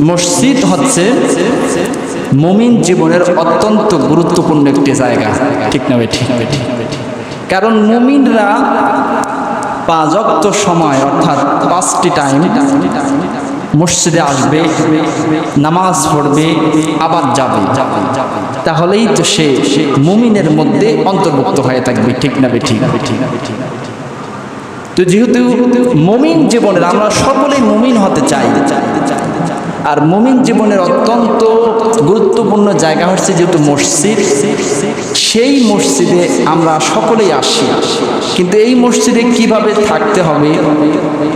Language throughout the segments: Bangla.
মসজিদ হচ্ছে মুমিন জীবনের অত্যন্ত গুরুত্বপূর্ণ একটি জায়গা। ঠিক না ঠিক কারণ মুমিনরা পাঁচ অক্ত সময়, অর্থাৎ পাঁচটি টাইম মসজিদে আসবে, নামাজ পড়বে, আবার যাবে। তাহলেই তো সে মুমিনের মধ্যে অন্তর্ভুক্ত হয়ে থাকবে। ঠিক না ঠিক ঠিক তো যেহেতু মুমিন জীবনের, আমরা সকলেই মুমিন হতে চাই আর মুমিন জীবনের অত্যন্ত গুরুত্বপূর্ণ জায়গা হচ্ছে যেহেতু মসজিদ, সেই মসজিদে আমরা সকলেই আসি। কিন্তু এই মসজিদে কীভাবে থাকতে হবে,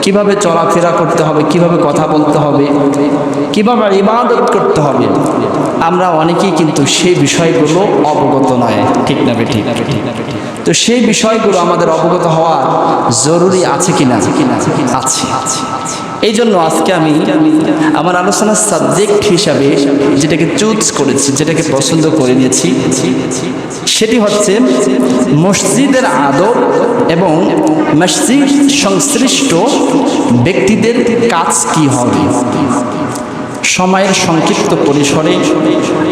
কীভাবে চলাফেরা করতে হবে, কীভাবে কথা বলতে হবে, কীভাবে ইবাদত করতে হবে, আমরা অনেকেই কিন্তু সেই বিষয়গুলো অবগত নয়, ঠিক না ঠিক তো সেই বিষয়গুলো আমাদের অবগত হওয়া জরুরি আছে কিনা? আছে। এই জন্য আজকে আমি আমার আলোচনার সাবজেক্ট হিসাবে যেটাকে চুজ করেছি, যেটাকে পছন্দ করে নিয়েছি, সেটি হচ্ছে মসজিদের আদব এবং মসজিদ সংশ্লিষ্ট ব্যক্তিদের কাজ কি হবে। সময়ের সংক্ষিপ্ত পরিসরে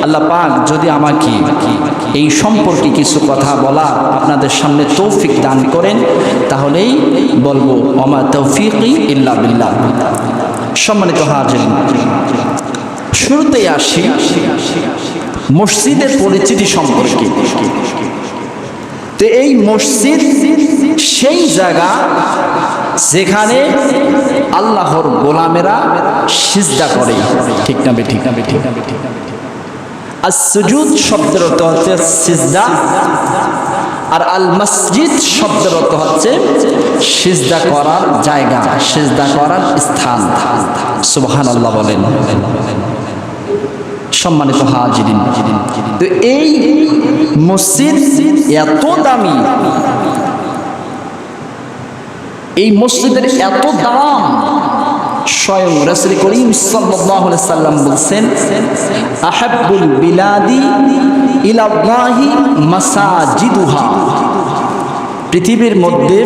আল্লাহ পাক যদি আমাকে এই সম্পর্কে কিছু কথা বলা আপনাদের সামনে তৌফিক দান করেন, তাহলেই বলব, অমা তৌফিকই ইল্লা বিল্লাহ। সম্মানিত হাজির, শুরুতেই আসি মসজিদের পরিচিতি সম্পর্কে। তো এই মসজিদ সেই জায়গা যেখানে আল্লাহর গোলামেরা সিজদা করে। ঠিক না ঠিক না ঠিক না ঠিক আর সুজুদ শব্দের অর্থ হচ্ছে সিজদা, আর আল মসজিদ শব্দের অর্থ হচ্ছে সিজদা করার জায়গা, সিজদা করার স্থান। সুবহান আল্লাহ বলেন। সম্মানিত হাজিরিন, তো এই মসজিদ এত দামি এই মসজিদের এত দাম। স্বয়ং রসুল করিম সাল্লাম বলছেন, আহাব্বুল বিলাদি ইলাল্লাহি মাসাজিদুহা। পৃথিবীর মধ্যে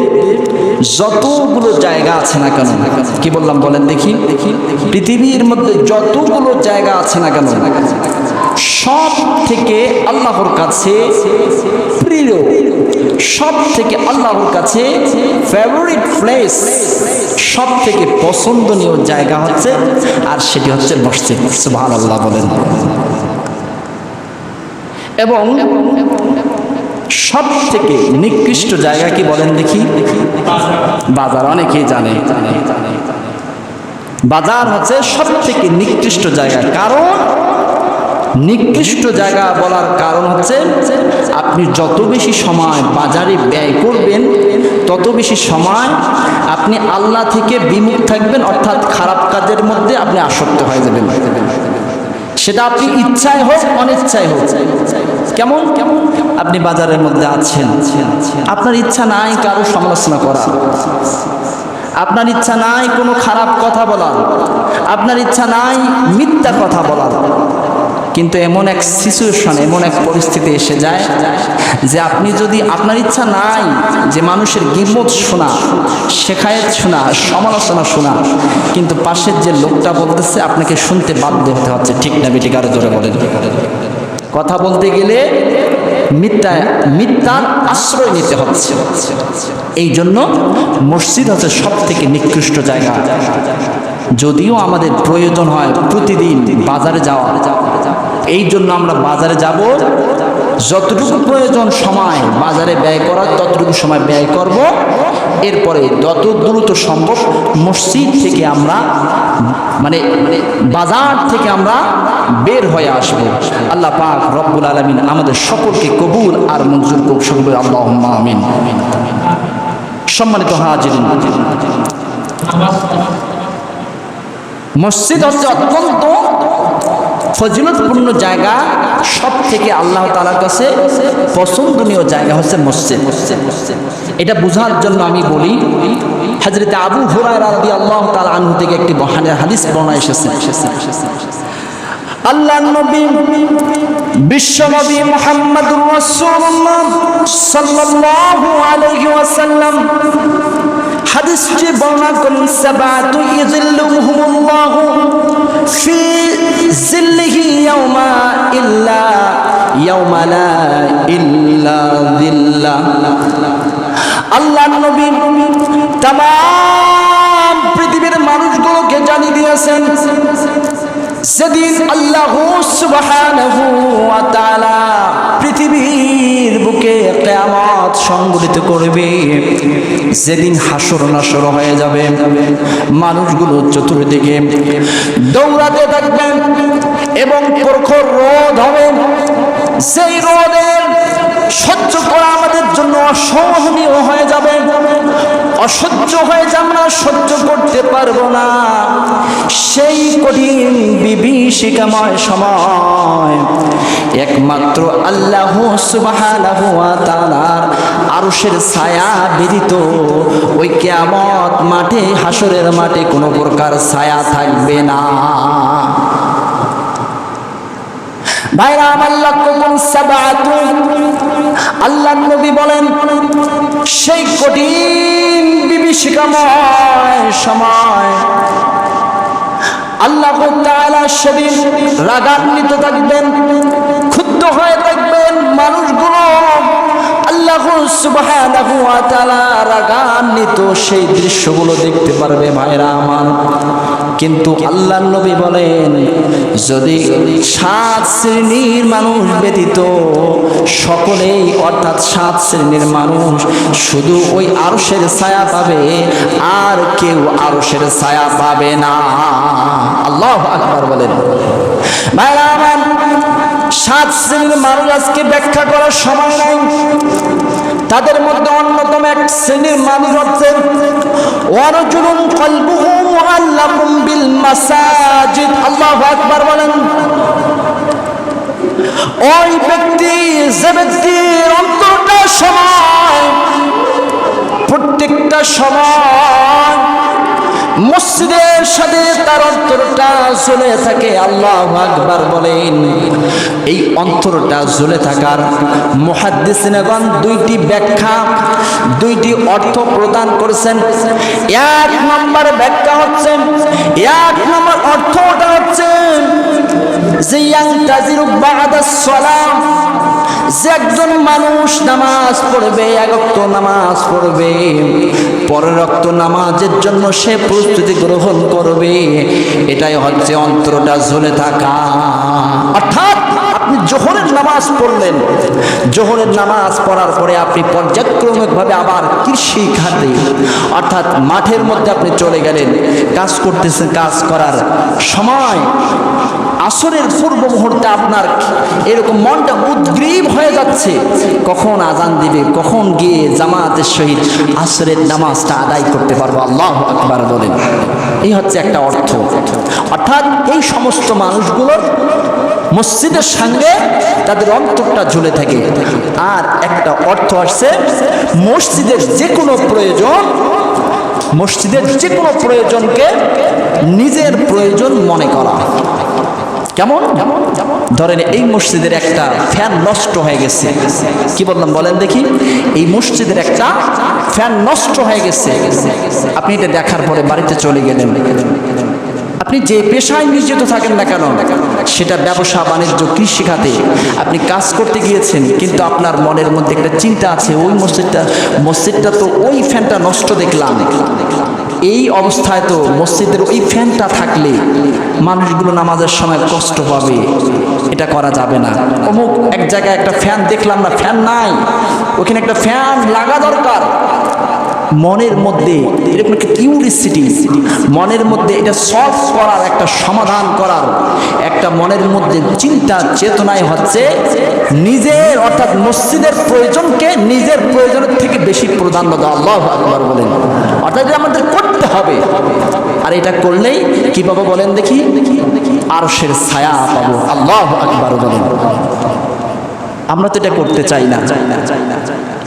যতগুলো জায়গা আছে না কেন, কি বললাম বলেন দেখি। পৃথিবীর মধ্যে যতগুলো জায়গা আছে না কেন সব থেকে আল্লাহর কাছে প্রিয় সব থেকে আল্লাহর কাছে ফেভারিট প্লেস সব থেকে পছন্দনীয় জায়গা হচ্ছে, আর সেটি হচ্ছে মসজিদ। সুবহান আল্লাহ বলেন। এবং সব থেকে নিকৃষ্ট জায়গা কি বলেন দেখি? বাজার, অনেকেই জানে। বাজার হচ্ছে সব থেকে নিকৃষ্ট জায়গা। কারণ নিকৃষ্ট জায়গা বলার কারণ হচ্ছে আপনি যত বেশি সময় বাজারে ব্যয় করবেন, তত বেশি সময় আপনি আল্লাহ থেকে বিমুখ থাকবেন, অর্থাৎ খারাপ কাজের মধ্যে আপনি আসক্ত হয়ে যাবেন। সেটা আপনি ইচ্ছায় হোক, অনিচ্ছায় হোক। কেমন? কেমন আপনি বাজারের মধ্যে আছেন। আপনার ইচ্ছা নাই কারও সমালোচনা করা। আপনার ইচ্ছা নাই কোনো খারাপ কথা বলার আপনার ইচ্ছা নাই মিথ্যা কথা বলার কিন্তু এমন এক সিচুয়েশন এমন এক পরিস্থিতি এসে যায় যে আপনি যদি আপনার ইচ্ছা নাই যে মানুষের গিমত শোনা, শেখায়ত শোনা, সমালোচনা শোনা, কিন্তু পাশের যে লোকটা বলতেছে, আপনাকে শুনতে বাধ্য হতে হচ্ছে। ঠিক না বেটি, কারও ধরে বলেন। কথা বলতে গেলে মিথ্যা, মিথ্যার আশ্রয় নিতে হচ্ছে। এই জন্য মসজিদ হচ্ছে সব থেকে নিকৃষ্ট জায়গা। যদিও আমাদের প্রয়োজন হয় প্রতিদিন বাজারে যাওয়া এই জন্য আমরা বাজারে যাব। যতটুকু প্রয়োজন সময় বাজারে ব্যয় করার, ততটুকু সময় ব্যয় করব। এরপরে যত দ্রুত সম্ভব মসজিদ থেকে আমরা মানে মানে বাজার থেকে আমরা বের হয়ে আসব। আল্লাহ পাক রব্বুল আলমিন আমাদের সকলকে কবুল আর মঞ্জুর করুক। সকল আল্লাহ আমিন। সম্মানিত হাজিরিন, মসজিদ হচ্ছে অত্যন্ত ফজিলতপূর্ণ জায়গা সব থেকে আল্লাহ তালার কাছে পছন্দনীয় জায়গা হচ্ছে মসজিদ। এটা বোঝার জন্য আমি বলি হাজরতে আবু হুরায় আল্লাহ তালা আনহু থেকে একটি হাদিস বর্ণা এসেছে। আল্লাহ নবী বিশ্ব নবী মুহাম্মদুর রাসূলুল্লাহ সাল্লাল্লাহু আলাইহি ওয়াসাল্লাম হাদিসটি বর্ণনা করেন, সাবাতু ইযিল্লুহুমুল্লাহু في ظله يوم إلا يوم لا إلا ظله আল্লাহ নবী তাম পৃথিবীর মানুষগুলোকে জানিয়ে দিয়েছেন সেদিন আল্লাহ সুবহানাহু ওয়া তাআলা পৃথিবীর বুকে কেয়ামত সংগঠিত করবে। যেদিন হাসর নাসর হয়ে যাবে। মানুষগুলো চতুর্দিকে দৌড়াতে থাকবেন এবং প্রখর রোদ হবে। সেই রোদের সহ্য করা আমাদের জন্য অসহনীয় হয়ে যাবে। অসহ্য হয়ে যে আমরা সহ্য করতে পারব না। সেই কঠিন বিভীষিকাময় সময়, একমাত্র আল্লাহ সুবহানাহু ওয়া তাআলার আরশের ছায়া ব্যতীত ওই কিয়ামত মাঠে হাসরের মাঠে কোনো প্রকার ছায়া থাকবে না। ভাইরা, আমার লক্ষ্য কোন সাবাতু? আল্লাহ নবী বলেন সেই কঠিন বিভীষিকাময় সময়। আল্লাহ সেদিন রাগান্বিত থাকবেন, ক্ষুব্ধ হয়ে থাকবেন মানুষগুলো। আল্লাহ রাগান্বিত সেই দৃশ্যগুলো দেখতে পারবে ভাইরা আমার। কিন্তু আল্লাহ নবী বলেন, যদি সাত শ্রেণির মানুষ ব্যতীত সকলেই অর্থাৎ সাত শ্রেণির মানুষ শুধু ওই আরশের ছায়া পাবে, আর কেউ আরশের ছায়া পাবে না। আল্লাহ আকবর বলেন। ভাইরা সাত শ্রেণির মানুষ ব্যাখ্যা করার সময় নাই। তাদের মধ্যে অন্যতম এক শ্রেণির মানুষ হচ্ছে ওয়ারজুলুন কলবুহু মুআল্লাকুম বিল মাসাজিদ। আল্লাহু আকবার বলেন, ওই ব্যক্তি, যে ব্যক্তির অন্তরটা সময় প্রত্যেকটা সময় মসজিদের সাথে তার অন্তরটা জ্বলে থাকে, আল্লাহ আকবার বলেন। এই অন্তরটা জ্বলে থাকার মহাদ্দিসিনগণ দুইটি ব্যাখ্যা, দুইটি অর্থ প্রদান করেছেন। এক নম্বর ব্যাখ্যা হচ্ছে, এক নম্বর অর্থটা হচ্ছে যে ইয়াংতাজিরু বাদা সালাম, যে একজন মানুষ নামাজ পড়বে একক্ত নামাজ পড়বে, পরের রক্ত নামাজের জন্য সে প্রস্তুতি গ্রহণ করবে এটাই হচ্ছে অন্তরটা ঝুলে থাকা। অর্থাৎ আপনি জোহরের নামাজ পড়লেন। জোহরের নামাজ পড়ার পরে আপনি পর্যায়ক্রমিকভাবে আবার কৃষি খাতে, অর্থাৎ মাঠের মধ্যে আপনি চলে গেলেন। কাজ করতেছেন, কাজ করার সময়। আসরের পূর্ব মুহূর্তে আপনার এরকম মনটা উদ্গ্রীব হয়ে যাচ্ছে। কখন আজান দিবে, কখন গিয়ে জামাতের সহিত আসরের নামাজটা আদায় করতে পারব? আল্লাহ আকবার বলেন। এই হচ্ছে একটা অর্থ। অর্থাৎ এই সমস্ত মানুষগুলোর মসজিদের সঙ্গে তাদের অন্তরটা ঝুলে থাকে। আর একটা অর্থ আসছে, মসজিদের যে কোনো প্রয়োজন, মসজিদের যে কোনো প্রয়োজনকে নিজের প্রয়োজন মনে করা। কেমন? ধরেন এই মসজিদের একটা ফ্যান নষ্ট হয়ে গেছে। কি বললাম বলেন দেখি। এই মসজিদের একটা ফ্যান নষ্ট হয়ে গেছে। আপনি এটা দেখার পরে বাড়িতে চলে গেলেন। আপনি যে পেশায় নিয়োজিত থাকেন না কেন, সেটা ব্যবসা, বাণিজ্য, কৃষি খাতে আপনি কাজ করতে গিয়েছেন, কিন্তু আপনার মনের মধ্যে একটা চিন্তা আছে, ওই মসজিদটা মসজিদটা তো ওই ফ্যানটা নষ্ট দেখলাম। এই অবস্থায় তো মসজিদের ওই ফ্যানটা থাকলে মানুষগুলো নামাজের সময় কষ্ট পাবে, এটা করা যাবে না। অমুক এক জায়গায় একটা ফ্যান দেখলাম না, ফ্যান নাই, ওখানে একটা ফ্যান লাগা দরকার। মনের মধ্যে, এরকম একটা কিউরিসিটি মনের মধ্যে এটা সলভ করার, একটা সমাধান করার, একটা মনের মধ্যে চিন্তা, চেতনায় হচ্ছে নিজের, অর্থাৎ মসজিদের প্রয়োজনকে নিজের প্রয়োজনের থেকে বেশি প্রাধান্য দেওয়া। আল্লাহ আকবার বলেন। অর্থাৎ আমাদের করতে হবে। আর এটা করলেই কি পাবো বলেন দেখি? আরশের ছায়া পাবো। আল্লাহ আকবার বলেন। আমরা তো এটা করতে চাই না।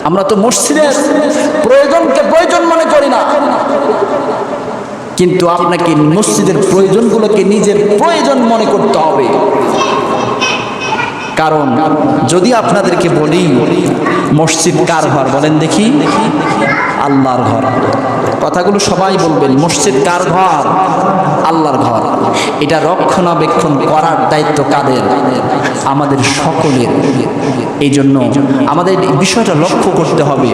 আমরা তো মসজিদের প্রয়োজনকে প্রয়োজন মনে করি না। কিন্তু আপনাকে মসজিদের প্রয়োজনগুলোকে নিজের প্রয়োজন মনে করতে হবে। কারণ যদি আপনাদেরকে বলি, মসজিদ কার ঘর? বলেন দেখি। আল্লাহর ঘর কথাগুলো সবাই বলবেন মসজিদ কার ঘর আল্লাহর ঘর এটা রক্ষণাবেক্ষণ করার দায়িত্ব কাদের আমাদের সকলের এই জন্য আমাদের বিষয়টা লক্ষ্য করতে হবে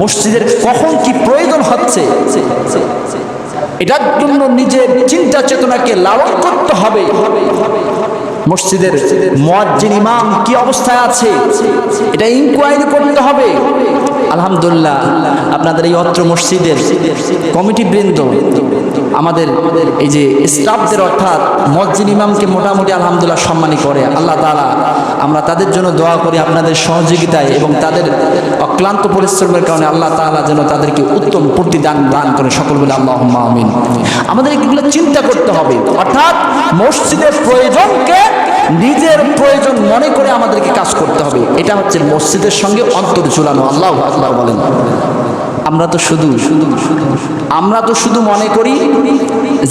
মসজিদের কখন কি প্রয়োজন হচ্ছে এটার জন্য নিজের চিন্তা চেতনাকে লালন করতে হবে মসজিদের মুয়াজ্জিন ইমাম কি অবস্থায় আছে এটা ইনকোয়ারি করতে হবে আলহামদুলিল্লাহ, আপনাদের এই অত্র মসজিদের কমিটি বৃন্দ, আমাদের এই যে স্টাফদের অর্থাৎ মসজিদ ইমামকে মোটামুটি আলহামদুলিল্লাহ সম্মানী করে। আল্লাহ তাআলা, আমরা তাদের জন্য দোয়া করি আপনাদের সহযোগিতায় এবং তাদের অক্লান্ত পরিশ্রমের কারণে আল্লাহ তাআলা যেন তাদেরকে উত্তম প্রতিদান দান দান করে সকল বলে আল্লাহ আমাদের এগুলো চিন্তা করতে হবে। অর্থাৎ মসজিদের প্রয়োজনকে নিজের প্রয়োজন মনে করে আমাদেরকে কাজ করতে হবে। এটা হচ্ছে মসজিদের সঙ্গে অন্তর ঝুলানো, আল্লাহ আল্লাহ বলেন। আমরা তো শুধু শুধু আমরা তো শুধু মনে করি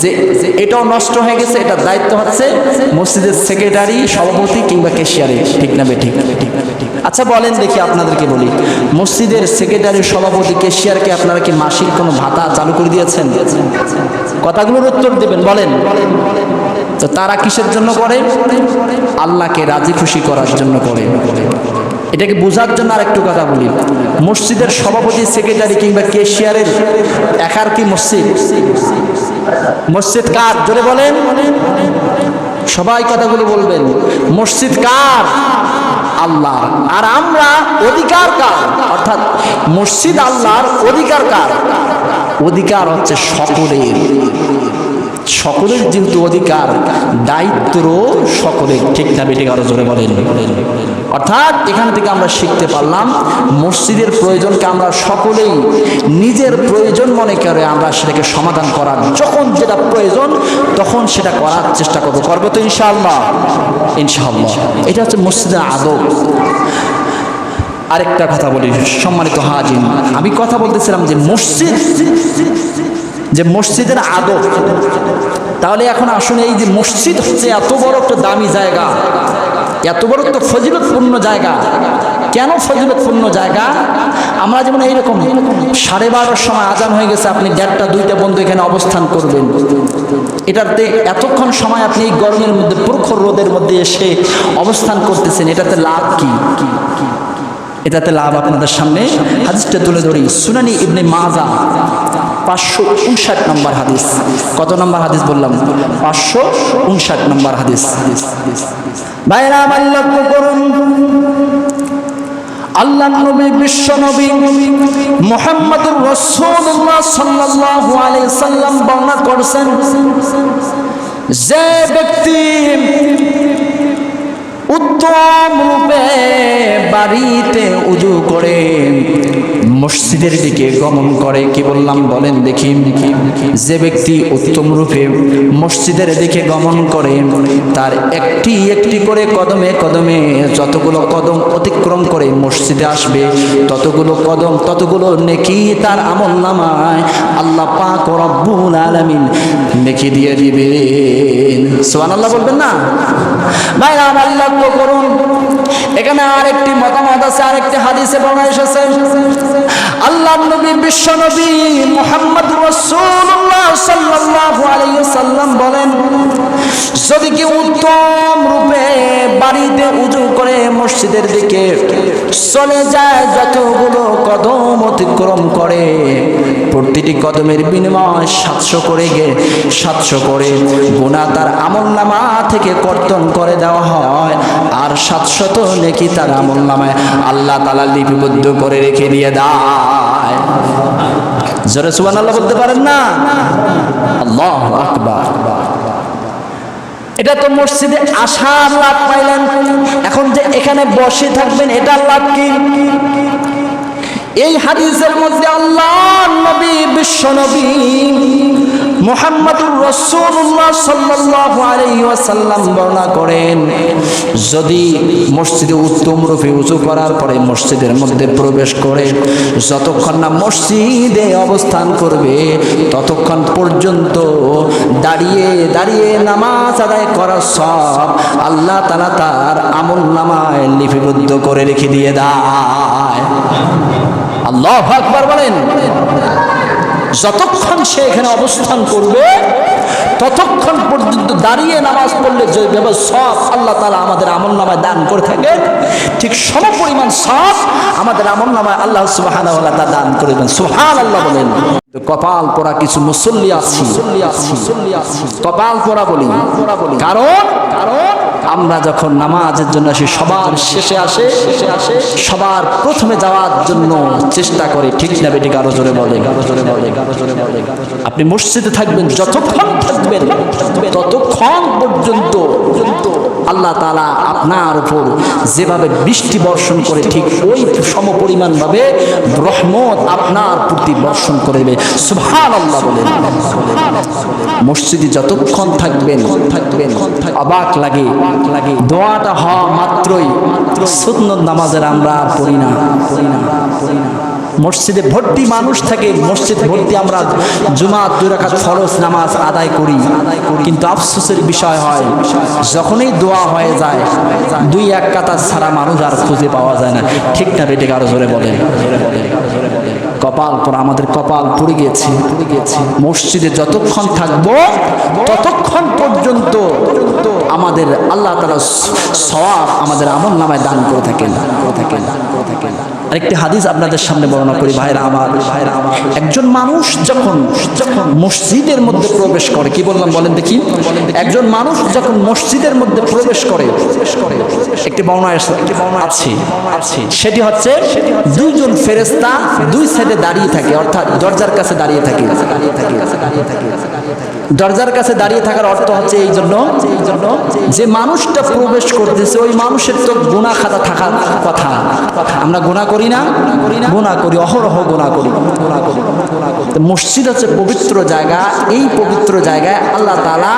যে এটাও নষ্ট হয়ে গেছে, এটার দায়িত্ব হচ্ছে মসজিদের সেক্রেটারি, সভাপতি কিংবা কেশিয়ারে ঠিক না বে ঠিক ঠিক? আচ্ছা বলেন দেখি আপনাদেরকে বলি। মসজিদের সেক্রেটারি সভাপতি কেশিয়ারকে আপনারা কি মাসিক কোনো ভাতা চালু করে দিয়েছেন? কথাগুলোর উত্তর দেবেন, বলেন। তো তারা কিসের জন্য করে? আল্লাহকে রাজি খুশি করার জন্য করে। এটাকে বোঝার জন্য আরেকটু কথা বলি। মসজিদের সভাপতি সেক্রেটারি কিংবা কেশিয়ারের একার কি মসজিদ? মসজিদ কার? জোরে বলেন। সবাই কথাগুলো বলবেন। মসজিদ কার? আল্লাহ। আর আমরা অধিকার কার? অর্থাৎ মসজিদ আল্লাহর অধিকার কার? অধিকার হচ্ছে সকলের। সকলের যেহেতু অধিকার দায়িত্ব সকলের, ঠিক না বেটে আরও জোরে বলেন। অর্থাৎ এখান থেকে আমরা শিখতে পারলাম, মসজিদের প্রয়োজনকে আমরা সকলেই নিজের প্রয়োজন মনে করে আমরা সেটাকে সমাধান করার, যখন যেটা প্রয়োজন তখন সেটা করার চেষ্টা করব। করব তো ইনশাআল্লাহ? ইনশাআল্লাহ। এটা হচ্ছে মসজিদের আদব। আরেকটা কথা বলি, সম্মানিত হাজিন আমি কথা বলতেছিলাম যে মসজিদ যে মসজিদের আদব। তাহলে এখন আসুন এই যে মসজিদ হচ্ছে এত বড় একটা দামি জায়গা, এত বড় একটা ফজিলতপূর্ণ জায়গা। কেন ফজিলতপূর্ণ জায়গা? আমরা যেমন এইরকম সাড়ে বারোটার সময় আজান হয়ে গেছে, আপনি দেড়টা, দুইটা বন্ধু এখানে অবস্থান করবেন। এটাতে এতক্ষণ সময় আপনি এই গরমের মধ্যে, প্রখর রোদের মধ্যে এসে অবস্থান করতেছেন, এটাতে লাভ কি? এটাতে লাভ আপনাদের সামনে। হাদিসটা তুলে ধরি। সুনানি ইবনে মাজা পাঁচশো উনষাট নম্বর হাদিস। কত নম্বর হাদিস বললাম? পাঁচশো উনষাট নম্বর হাদিস। ভাইরা, আমার লক্ষ্য করুন। আল্লাহ নবী, বিশ্ব নবী মোহাম্মদুর রসুল্লাহ সাল্লাল্লাহু আলাইহি সাল্লাম বর্ণনা করছেন, যে ব্যক্তি উত্তম রূপে বাড়িতে উজু করে মসজিদের দিকে গমন করে। কি বললাম? বলেন দেখি। যে ব্যক্তি উত্তম রূপে মসজিদের দিকে গমন করে, তার একটি একটি করে কদমে কদমে যতগুলো কদম অতিক্রম করে মসজিদে আসবে, ততগুলো কদম, ততগুলো নেকি তার আমল নামায় আল্লাহ পাক রব্বুল আলামিন নেকি দিয়ে দিবেন। সুবহানাল্লাহ বলবেন না? ভাই, আমার লক্ষ্য করুন। এখানে আরেকটি মতামত আছে, আরেকটি হাদিসে বর্ণনা এসেছে। আল্লাহ নবী, বিশ্ব নবী মুহাম্মদ রাসূলুল্লাহ সাল্লাল্লাহু আলাইহি সাল্লাম বলেন, যদি কেউ উত্তম রূপে বাড়িতে উজু করে মসজিদের দিকে চলে যায়, যতগুলো কদম অতিক্রম করে, প্রতিটি কদমের বিনিময় সাতশো করে গে, সাতশো করে গুণা তার আমল নামা থেকে কর্তন করে দেওয়া হয়, আর সাতশত নেকি তার আমল নামায় আল্লাহ তালা লিপিবদ্ধ করে রেখে দিয়ে দেয়। জোরে সুবান আল্লাহ বলতে পারেন না? আল্লাহ আকবার। এটা তো মসজিদে আসার লাভ পাইলেন। এখন যে এখানে বসে থাকবেন, এটার লাভ কি? এই হাদিসের মধ্যে আল্লাহ নবী, বিশ্ব নবী মুহাম্মাদুর রাসূলুল্লাহ সাল্লাল্লাহু আলাইহি ওয়াসাল্লাম বর্ণনা করেন, যদি মসজিদে উত্তম রূপে উঁচু করার পরে মসজিদের মধ্যে প্রবেশ করে যতক্ষণ না মসজিদে অবস্থান করবে, ততক্ষণ পর্যন্ত দাঁড়িয়ে দাঁড়িয়ে নামাজ আদায় করার সব আল্লাহ তাআলা তার আমল নামায় লিপিবদ্ধ করে রেখে দিয়ে দেয়। আল্লাহ আকবার বলেন। যতক্ষণ সে এখানে অবস্থান করবে ততক্ষণ পর্যন্ত দাঁড়িয়ে নামাজ পড়লে যে ব্যবস্থা সব আল্লাহ তালা আমাদের আমল নামায় দান করে থাকেন ঠিক সম পরিমাণ সব আমাদের আমল নামায় আল্লাহ সুবাহান তা দান করে দেন। সুহান আল্লাহ বলেন। কপাল পরা কিছু মুসল্লি আছি। কপাল পরা বলি। কারণ? কারণ? আমরা যখন নামাজের জন্য আসি, সবার শেষে আসে, সবার প্রথমে যাওয়ার জন্য চেষ্টা করে, ঠিক না বেটি, কারও জোরে বলে, কারও জোরে বলে, কারও জোরে বলে। আপনি মসজিদে থাকবেন, যতক্ষণ থাকবেন, ততক্ষণ পর্যন্ত আল্লাহ তালা আপনার উপর যেভাবে বৃষ্টি বর্ষণ করে, ঠিক ওই সম পরিমাণ ভাবে রহমত আপনার প্রতি বর্ষণ করে দেবে। সুভান আল্লাহ বলেন মসজিদে যতক্ষণ থাকবেন থাকবেন, অবাক লাগে দোয়াটা হওয়া মাত্রই সুন্নত নামাজের আমরা পড়ি না। মসজিদে ভর্তি মানুষ থাকে, মসজিদ ভর্তি আমরা জুমা দুই রাকাত ফরজ নামাজ আদায় করি। কিন্তু আফসোসের বিষয় হয়, যখনই দোয়া হয়ে যায়, দুই এক কাতার ছাড়া মানুষ আর খুঁজে পাওয়া যায় না। ঠিক না বেটে কারও জোরে বলেন। কপাল পর আমাদের কপাল পড়ে গেছে পড়ে গেছে মসজিদে যতক্ষণ থাকব, ততক্ষণ পর্যন্ত আমাদের আল্লাহ তালা সওয়াব আমাদের আমল নামায় দান করে থাকেন। করে থাকেন করে থাকেন আরেকটি হাদিস আপনাদের সামনে বর্ণনা করি, ভাইরা আমার। ভাইরা আমার একজন মানুষ যখন যখন মসজিদের মধ্যে প্রবেশ করে, কি বললাম বলেন দেখি? একজন মানুষ যখন মসজিদের মধ্যে প্রবেশ করে, একটি বর্ণনা আছে। সেটি হচ্ছে দুইজন ফেরেশতা দুই সাইডে দাঁড়িয়ে থাকে, অর্থাৎ দরজার কাছে দাঁড়িয়ে থাকে। দরজার কাছে দাঁড়িয়ে থাকার অর্থ হচ্ছে এই জন্য যে মানুষটা প্রবেশ করতেছে, ওই মানুষের তো গুণা খাতা থাকার কথা। আমরা গুণা করি না গুণা করি, অহরহ গুণা করি। করি মসজিদ হচ্ছে পবিত্র জায়গা, এই পবিত্র জায়গায় আল্লাহ তালা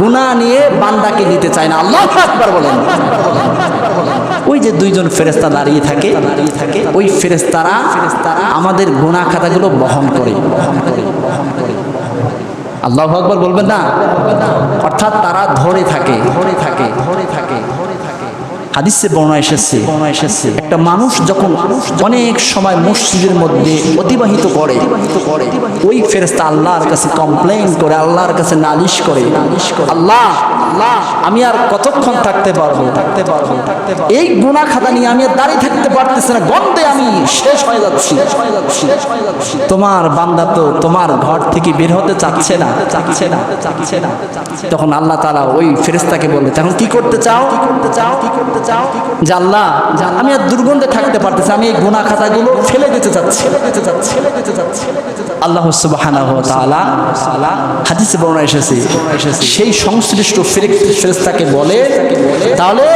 গুণা নিয়ে বান্দাকে নিতে চায় না। আল্লাহ একবার বলেন। ওই যে দুইজন ফেরেস্তা দাঁড়িয়ে থাকে দাঁড়িয়ে থাকে ওই ফেরেস্তারা ফেরেস্তারা আমাদের গোনা খাতাগুলো বহন করে। বহন করে বহন করে আল্লাহ আকবর বলবেন না? অর্থাৎ তারা ধরে থাকে ধরে থাকে ধরে থাকে হাদিসে বর্ণা এসেছে বর্ণা এসেছে একটা মানুষ যখন অনেক সময় মসজিদের মধ্যে অতিবাহিত করে, ওই ফেরেস্তা আল্লাহর কাছে কমপ্লেন করে, আল্লাহর কাছে নালিশ করে, আল্লাহ, আমি আর কতক্ষণ থাকতে পারব? থাকতে পারব এই গুণা খাতা নিয়ে আমি আর দাঁড়িয়ে থাকতে পারতেছি না, গন্ধে আমি শেষ হয়ে যাচ্ছি। তোমার বান্দা তো তোমার ঘর থেকে বের হতে চাচ্ছে না চাচ্ছে না চাচ্ছে না তখন আল্লাহ তারা ওই ফেরেস্তাকে বলবে, তখন কি করতে চাও? কি করতে চাও কি করতে চাও আল্লাহ, আমি আর দুর্গন্ধে থাকতে পারতেছে, আমি এই গুণা খাতাগুলো ফেলে দিতে চাচ্ছি। আল্লাহ হাদিসে বর্ণনা এসেছে, সেই সংশ্লিষ্ট ফেরেশতাকে বলে, তাহলে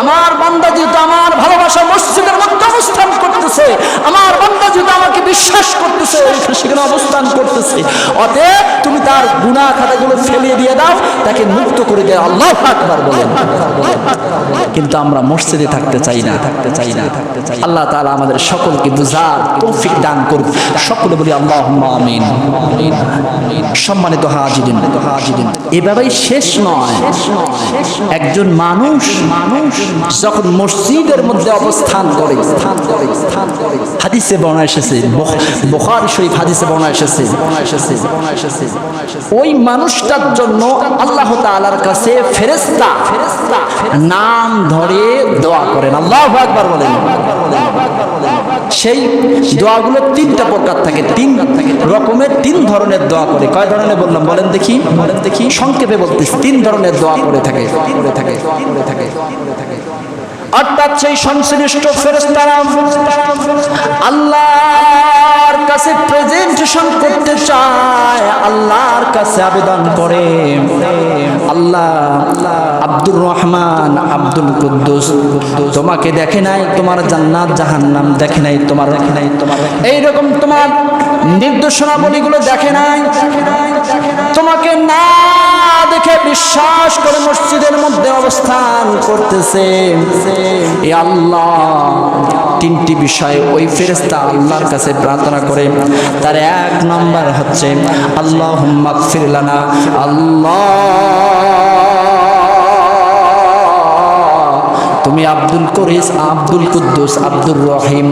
আমার বান্দা যেহেতু আমার ভালোবাসা মসজিদের মধ্যে অবস্থান করতেছে, আমার বান্দা যেহেতু আমাকে বিশ্বাস করতেছে, সেখানে অবস্থান করতেছে, অতএব তুমি তার গুণা খাতাগুলো ফেলিয়ে দিয়ে দাও, তাকে মুক্ত করে দেয় আল্লাহ আকবার বলেন কিন্তু আমরা মসজিদে থাকতে চাই না থাকতে চাই না। থাকতে চাই। আল্লাহ তাআলা আমাদের সকলকে বুঝার তৌফিক দান করুন সকলে বলি আল্লাহ আমিন। সম্মানিত হাজিরিন হাজিরিন এভাবেই শেষ নয়। একজন মানুষ মানুষ যখন মসজিদের মধ্যে অবস্থান করে স্থান করে স্থান করে হাদিসে বর্ণনা এসেছে, বুখারী শরীফ হাদিসে বর্ণনা এসেছে, ওই মানুষটার জন্য আল্লাহ তাআলার কাছে ফেরেশতা ফেরেশতা নাম ধরে দোয়া করেন। আল্লাহু আকবার বলেন। সেই দোয়াগুলো তিনটা প্রকার থাকে, তিন রকমের তিন ধরনের দোয়া করে। কয় ধরনের বললাম? বলেন দেখি। বলেন দেখি সংক্ষেপে বলতেছি, তিন ধরনের দোয়া করে থাকে করে থাকে করে থাকে অর্থাৎ সেই সংশ্লিষ্ট ফেরেস্তারা আল্লাহর কাছে প্রেজেন্টেশন করতে চায়, আল্লাহর কাছে আবেদন করে। আল্লাহ, আব্দুর রহমান, আব্দুল কুদ্দুস। তোমাকে দেখে নাই, তোমার জান্নাত, জাহান্নাম দেখে নাই, তোমার দেখে নাই, তোমার এইরকম তোমার নির্দেশনাবলীগুলো দেখে নাই। তোমাকে না দেখে বিশ্বাস করে মসজিদের মধ্যে অবস্থান করতেছে। এ আল্লাহ, তিনটি বিষয় ওই ফেরেস্তা আল্লাহর কাছে প্রার্থনা করে। তার এক নম্বর হচ্ছে আল্লাহ ফিরলানা আল্লাহ Allah তুমি আব্দুল করিস, আব্দুল কুদ্দুস, আব্দুর রহিম।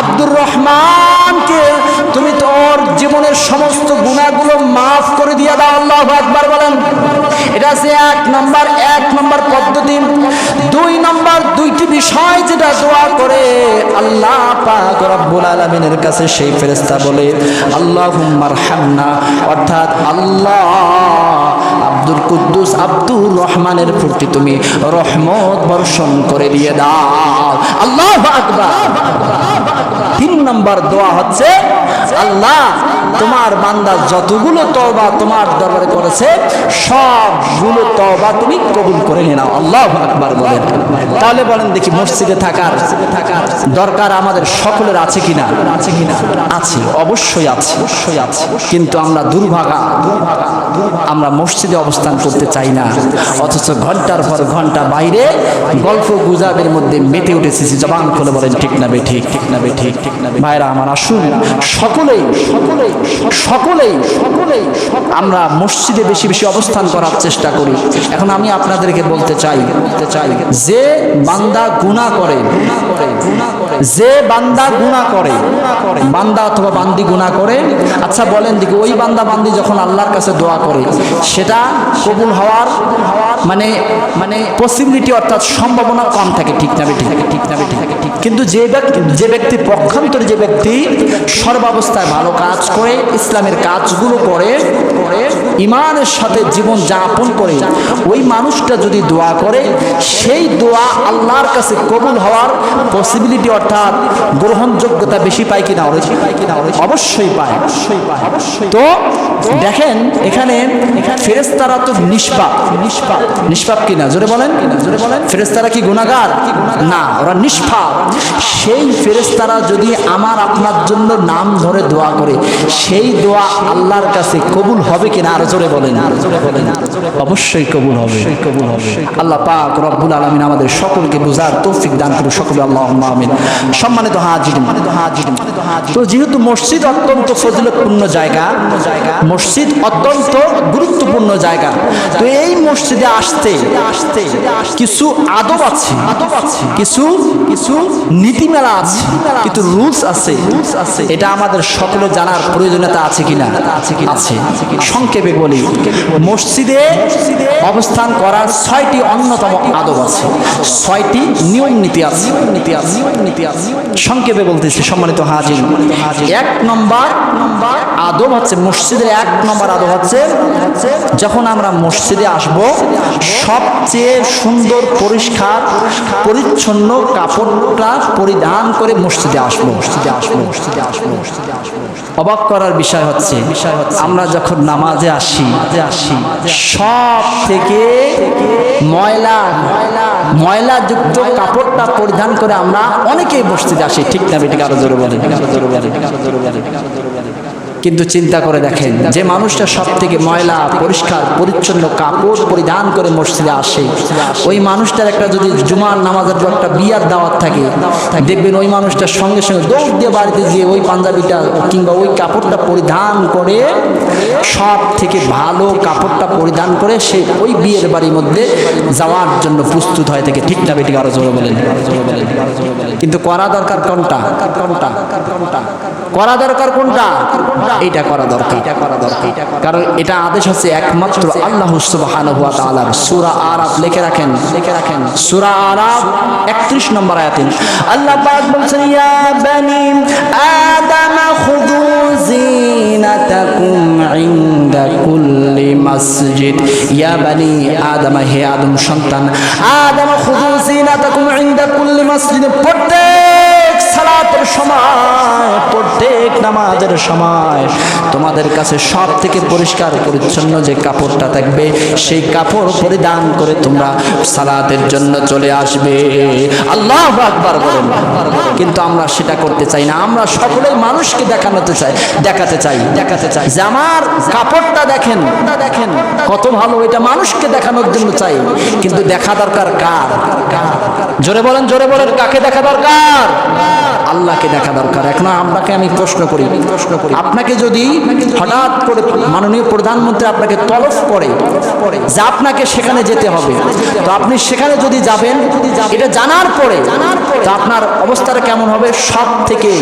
আব্দুর রহমানকে তুমি তোর জীবনের সমস্ত গুণাগুলো মাফ করে দিয়ে দাও, আল্লাহ একবার বলেন। এটা আছে এক নম্বর এক নম্বর পদ্ধতি। দুই নম্বর, দুইটি বিষয় যেটা দোয়া করে, আল্লাহ পাক রব্বুল আলামিনের কাছে সেই ফেরেশতা বলে আল্লাহুম্মার হামনা অর্থাৎ আল্লাহ, আব্দুল কুদ্দুস, আব্দুর রহমানের প্রতি তুমি রহমত বর্ষণ করে দিয়ে দাও। আল্লাহ আকবার। তিন নম্বর দোয়া হচ্ছে আল্লাহ তোমার বান্দা যতগুলো তওবা তোমার দরবারে করেছে, সবগুলো তওবা তুমি কবুল করে নাও। আল্লাহ আকবার বলেন। তাহলে বলেন দেখি মসজিদে থাকার থাকার দরকার আমাদের সকলের আছে কিনা? আছে কিনা আছে অবশ্যই আছে অবশ্যই আছে। কিন্তু আমরা দুর্ভাগা। আমরা মসজিদে অবস্থান করতে চাই না। অথচ ঘণ্টার পর ঘণ্টা বাইরে গল্প গুজাবের মধ্যে মেতে উঠেছি, জবান খুলে বলেন, ঠিক না বে ঠিক ঠিক না বে ঠিক ঠিক না বে ভাইরা আমার আসুন। সকলেই সকলেই সকলেই সকলেই আমরা মসজিদে বেশি বেশি অবস্থান করার চেষ্টা করি। এখন আমি আপনাদেরকে বলতে চাই বলতে চাই, যে বান্দা গুনাহ করে, যে বান্দা গুনাহ করে, বান্দা অথবা বান্দি গুনাহ করে আচ্ছা বলেন দিকে ওই বান্দা বান্দি যখন আল্লাহর কাছে দোয়া করে, সেটা কবুল হওয়ার মানে মানে পসিবিলিটি অর্থাৎ সম্ভাবনা কম থাকে, ঠিক না ঠিক থাকে ঠিক না ঠিক থাকে ঠিক কিন্তু যে ব্যক্তি যে ব্যক্তি পক্ষান্তরে যে ব্যক্তি সর্বাবস্থায় ভালো কাজ করে ইসলামের কাজগুলো করে করে ইমানের সাথে জীবন যাপন করে, ওই মানুষটা যদি দোয়া করে, সেই দোয়া আল্লাহর কাছে কবুল হওয়ার পসিবিলিটি অর্থাৎ গ্রহণযোগ্যতা বেশি পায় কিনা পায় কিনা অবশ্যই পায় অবশ্যই পায়। অবশ্যই তো দেখেন, এখানে ফেরেস্তারা তো নিষ্পাপ। নিষ্পাপ নিষ্পাপ কিনা? জোরে বলেন। জোরে বলেন ফেরেস্তারা কি গুণাগার না, ওরা নিষ্পাপ। সেই ফেরেস্তারা যদি আমার আপনার জন্য নাম ধরে দোয়া করে সেই দোয়া আল্লাহর কাছে কবুল হবে কিনা আর জোরে বলেন। আর জোরে বলেন অবশ্যই কবুল হবে। কবুল হবে। আল্লাহ পাক রব্বুল আলমিন আমাদের সকলকে বুঝার তৌফিক দান করে সকলে আল্লাহ আমিন। সম্মানিত হাজির তো যেহেতু মসজিদ অত্যন্ত ফজিলতপূর্ণ জায়গা মসজিদ অত্যন্ত গুরুত্বপূর্ণ জায়গা তো এই মসজিদে আসতে আসতে কিছু আদব আছে আদব কিছু কিছু নীতিমেলা আছে কিন্তু রুলস আছে। আছে এটা আমাদের সকলে জানার প্রয়োজনীয়তা আছে কিনা? আছে। সংক্ষেপে বলি, মসজিদে অবস্থান করার ছয়টি অন্যতম আদব আছে। ছয়টি নিয়ম নীতি আছে। নীতি আছে নীতি আছে সংক্ষেপে বলতেছি, সম্মানিত হাজির। এক নম্বর নম্বর আদব হচ্ছে, মসজিদের এক নম্বর আদব হচ্ছে, যখন আমরা মসজিদে আসব, সবচেয়ে সুন্দর, পরিষ্কার, পরিচ্ছন্ন কাপড়টা পরিধান করে মসজিদে আসব মসজিদে আসব মসজিদে আসব মসজিদে আসব। অবাক করার বিষয় হচ্ছে বিষয় হচ্ছে আমরা যখন নামাজে আসি আসি সব থেকে ময়লা ময়লা যুক্ত কাপড়টা পরিধান করে আমরা অনেকেই বসতে আসি। ঠিক না বেটিকে আরও জোরে বলে জোরে বলে জোরে বলে কিন্তু চিন্তা করে দেখেন, যে মানুষটা সব থেকে ময়লা, পরিষ্কার, পরিচ্ছন্ন কাপড় পরিধান করে মসজিদে আসে। ওই মানুষটার একটা যদি জুমার নামাজের পর একটা বিয়ার দাওয়াত থাকে, দেখবেন ওই মানুষটার সঙ্গে সঙ্গে দৌড় দিয়ে বাড়িতে গিয়ে ওই পাঞ্জাবিটা কিংবা ওই কাপড়টা পরিধান করে সব থেকে ভালো কাপড়টা পরিধান করে সে ওই বিয়ের বাড়ির মধ্যে যাওয়ার জন্য প্রস্তুত হয় থেকে। ঠিক না বেটিকে আরও জোরে বলেন। কিন্তু করা দরকার কোনটা? কোনটা কোনটা? করা দরকার কোনটা? এইটা করা দরকার। এটা করা দরকার। কারণ এটা আদেশ হচ্ছে একমাত্র আল্লাহ সুবহানাহু ওয়া তাআলার। সূরা আরাফ লিখে রাখেন। লিখে রাখেন। সূরা আরাফ 31 নম্বর আয়াতে। আল্লাহ পাক বলছেন ইয়া বানি আদম খুযু জিনাতাকুম ইনদা কুল্লি মসজিদ। ইয়া বানি আদম হে আদম সন্তান আদম খুযু জিনাতাকুম ইনদা কুল্লি মসজিদ প্রত্যেক সালাতের সময়, প্রত্যেক নামাজের সময় তোমাদের কাছে সব থেকে পরিষ্কার পরিচ্ছন্ন যে কাপড়টা থাকবে, সেই কাপড় পরিধান করে তোমরা সালাতের জন্য চলে আসবে। আল্লাহ আকবার বলেন। কিন্তু আমরা সেটা করতে চাই না। আমরা সকলেই মানুষকে দেখানোতে চাই, দেখাতে চাই দেখাতে চাই। যে আমার কাপড়টা দেখেন দেখেন, কত ভালো, এটা মানুষকে দেখানোর জন্য চাই। কিন্তু দেখা দরকার কার? জোরে বলেন জোরে বলেন, কাকে দেখা দরকার? আল্লাহকে দেখা দরকার। এখন আপনাকে আমি প্রশ্ন করি। প্রশ্ন করি আপনাকে যদি হঠাৎ করে মাননীয় প্রধানমন্ত্রী আপনাকে তলব করে যে আপনাকে সেখানে যেতে হবে, তো আপনি সেখানে যদি যাবেন, এটা জানার পরে তো আপনার অবস্থাটা কেমন হবে? সব থেকে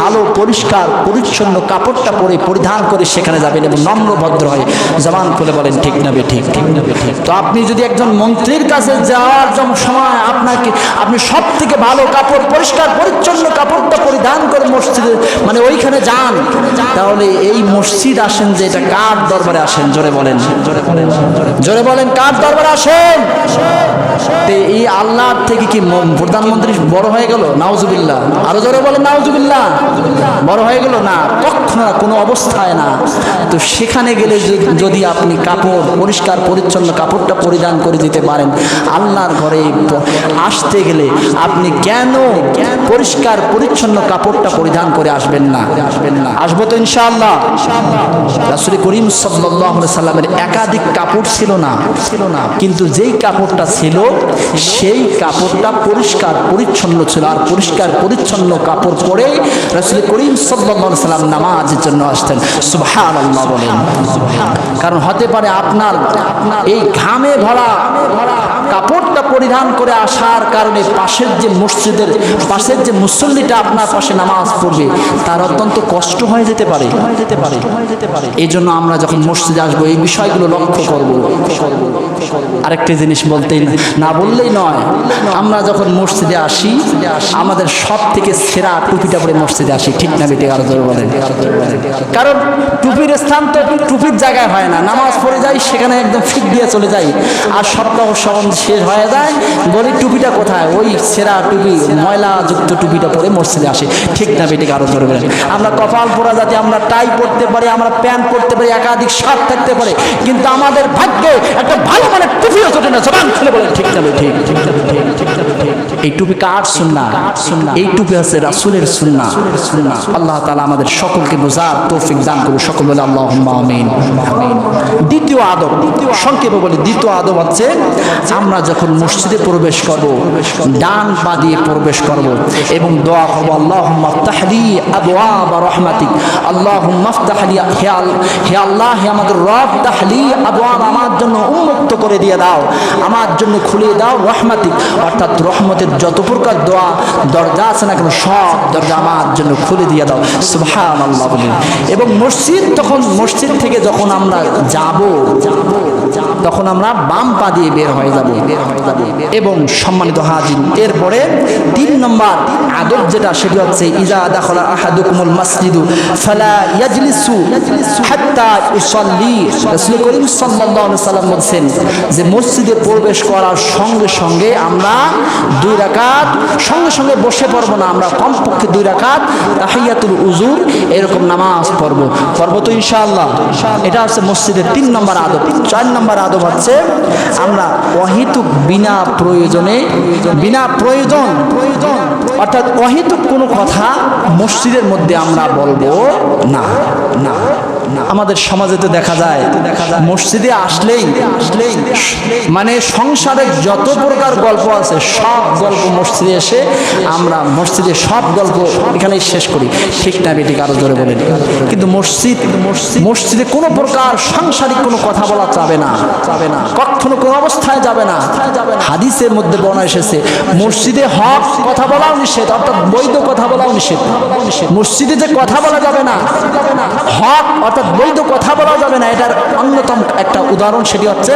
ভালো, পরিষ্কার, পরিচ্ছন্ন কাপড়টা পরে পরিধান করে সেখানে যাবেন এবং নম্র ভদ্র হয় জবান খুলে বলেন, ঠিক না ঠিক ঠিক না ঠিক। তো আপনি যদি একজন মন্ত্রীর কাছে যাওয়ার জন্য সময় আপনাকে আপনি সব থেকে ভালো কাপড়, পরিষ্কার, পরিচ্ছন্ন কাপড়টা পরিধান করে মসজিদে মানে ওইখানে যান। তাহলে এই মসজিদ আসেন যে এটা কার দরবারে আসেন? জোরে বলেন। জোরে বলেন জোরে বলেন কার দরবারে আসেন? এই আল্লাহর থেকে কি প্রধানমন্ত্রী বড় হয়ে গেল? নাউজুবিল্লাহ। আরও জোরে বলেন, নাউজুবিল্লাহ। বড় হয়ে গেল? না কখনো কোনো অবস্থায় না। তো সেখানে গেলে যদি আপনি কাপড় পরিষ্কার, পরিচ্ছন্ন কাপড়টা পরিধান করে দিতে পারেন, আল্লাহর ঘরে আসতে গেলে আপনি কেন পরিষ্কার পরিচ্ছন্ন কাপড়টা পরিধান করে আসবেন না। আসবেন না আসব তো ইনশাআল্লাহ। রাসুল করিম সাল্লামের একাধিক কাপড় ছিল না। ছিল না কিন্তু যেই কাপড়টা ছিল, সেই কাপড়টা পরিষ্কার পরিচ্ছন্ন ছিল। আর পরিষ্কার পরিচ্ছন্ন কাপড় পরে রাসুল করিম সাল্লাহ সাল্লাম নামাজের জন্য আসতেন। আল্লাহ বলেন। কারণ হতে পারে আপনার আপনার এই ঘামে ভরা কাপড়টা পরিধান করে আসার কারণে পাশের যে মসজিদের, পাশের যে মুসল্লিটা আপনার পাশে নামাজ পড়বে, তার অত্যন্ত কষ্ট হয়ে যেতে পারে। এই জন্য আমরা যখন মসজিদে আসব, এই বিষয়গুলো লক্ষ্য করব। আরেকটি জিনিস বলতেই না বললেই নয়, আমরা যখন মসজিদে আসি, আমাদের সব থেকে সেরা টুপিটা পরে মসজিদে আসি, ঠিক না বেটে আরও জোরে বলেন। কারণ টুপির স্থান তো টুপির জায়গায় হয় না, নামাজ পড়ে যাই, সেখানে একদম ফিট দিয়ে চলে যাই। আর সপ্তাহ সবন শেষ হয়ে যায়। বলি টুপিটা কোথায়? ওই সেরা টুপি, ময়লাযুক্ত টুপিটা পরে মসজিদে আসে। ঠিক না বেটিকে আরও জোরে বলেন। আমরা কপাল পরা যাতে আমরা টাই পরতে পারি, আমরা প্যান্ট পরতে পারি, একাধিক শার্ট থাকতে পারে। কিন্তু আমাদের ভাগ্যে একটা ভালো মানে টুপিও চটে না। জবান খুলে বলেন, ঠিক না ঠিক ঠিক ঠিক ঠিক এই টুপি কার সুন্না? এই টুপি আছে রাসূলের সুন্না। আল্লাহ তাআলা আমাদের সকলকে বোঝার তৌফিক দান করুন সকল বলে আল্লাহুম্মা আমিন আমিন। দ্বিতীয় আদব। সংক্ষেপে বলি, দ্বিতীয় আদব হচ্ছে আমরা যখন মসজিদে প্রবেশ করব, ডান পা দিয়ে প্রবেশ করব এবং দোয়া করব, আল্লাহুম্মা তাহলি আবওয়াব রহমাতিক আল্লাহ তাহলি হে আল- হে আল্লাহ, হে আমাদের রব, তাহলি আবওয়াব আমার জন্য উন্মুক্ত করে দিয়ে দাও, আমার জন্য খুলে দাও রহমাতিক। অর্থাৎ রহমতের যত প্রকার দোয়া, দরজা আছে না কেন, সব দরজা আমার জন্য খুলে দিয়ে দাও। সুবহান আল্লাহ বলেন এবং মসজিদ, তখন মসজিদ থেকে যখন আমরা যাব তখন আমরা বাম পা দিয়ে বের হয়ে যাব, বের হয়ে যাব। এবং সম্মানিত হাজির, এরপরে তিন নম্বর আদব যেটা, সেটি হচ্ছে, ইজা দাখলা আহাদুকুমুল মাসজিদু ফালা ইয়াজলিসু হাত্তা ইউসাল্লি। রাসূল করিম সাল্লাল্লাহু আলাইহি সাল্লাম বলছেন যে, মসজিদে প্রবেশ করার সঙ্গে সঙ্গে আমরা দুই রাকাত, সঙ্গে সঙ্গে বসে পড়ব না, আমরা কমপক্ষে দুই রাকাত তাহিয়াতুল উজুর, এরকম নামাজ পড়ব। পড়ব তো ইনশাআল্লাহ। এটা হচ্ছে মসজিদের তিন নম্বর আদব। চার নম্বর আদব হচ্ছে আমরা অহেতুক বিনা প্রয়োজনে, বিনা প্রয়োজন প্রয়োজন, অর্থাৎ অহেতুক কোনো কথা মসজিদের মধ্যে আমরা বলব না না। আমাদের সমাজে তো দেখা যায়, মসজিদে আসলেই আসলেই মানে সংসারের যত প্রকার গল্প আছে, সব গল্প মসজিদে এসে আমরা মসজিদে সব গল্প এখানেই শেষ করি। ঠিক না, বেটি, কারও জোরে বলেন। কিন্তু মসজিদ মসজিদ কোনো প্রকার সাংসারিক কোনো কথা বলা যাবে না। যাবে না কখনো কোনো অবস্থায় যাবে না। হাদিসের মধ্যে বর্ণনা এসেছে, মসজিদে হক কথা বলাও নিষেধ, অর্থাৎ বৈধ কথা বলাও নিষেধ। মসজিদে যে কথা বলা যাবে না, হক অর্থাৎ বৈধ কথা বলা যাবে না। এটার অন্যতম একটা উদাহরণ সেটি হচ্ছে